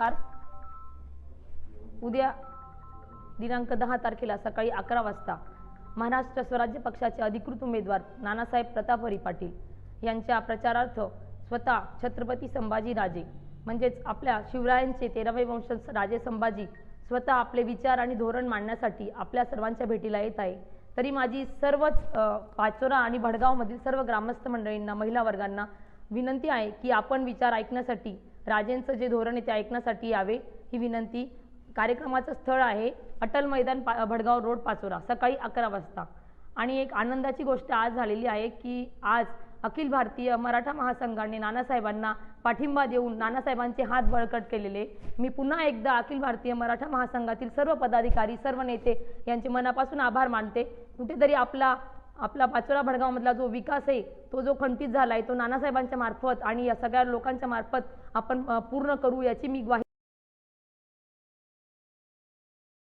नमस्कार उद्या दिनांक दहा तारखेला सकाळी अकरा वाजता महाराष्ट्र स्वराज्य पक्षाचे अधिकृत उमेदवार नानासाहेब प्रतापहरी पाटील यांच्या प्रचारार्थ स्वतः छत्रपती संभाजी राजे म्हणजेच आपल्या शिवरायांचे तेरावे वंशज राजे संभाजी स्वतः आपले विचार आणि धोरण मांडण्यासाठी आपल्या सर्वांच्या भेटीला येत आहे. तरी माझी सर्वच पाचोरा आणि भडगावमधील सर्व ग्रामस्थ मंडळींना महिला वर्गांना विनंती आहे की आपण विचार ऐकण्यासाठी राजेंचं जे धोरण आहे ते ऐकण्यासाठी यावे ही विनंती. कार्यक्रमाचं स्थळ आहे अटल मैदान पा भडगाव रोड पाचोरा सकाळी अकरा वाजता. आणि एक आनंदाची गोष्ट आज झालेली आहे की आज अखिल भारतीय मराठा महासंघाने नानासाहेबांना पाठिंबा देऊन नानासाहेबांचे हात बळकट केलेले. मी पुन्हा एकदा अखिल भारतीय मराठा महासंघातील सर्व पदाधिकारी सर्व नेते यांचे मनापासून आभार मानते. कुठेतरी आपला आपला पाचोरा भडगावमधला जो विकास आहे तो जो खंडित झाला आहे तो नानासाहेबांच्या मार्फत आणि या सगळ्या लोकांच्या मार्फत आपण पूर्ण करू याची मी ग्वाही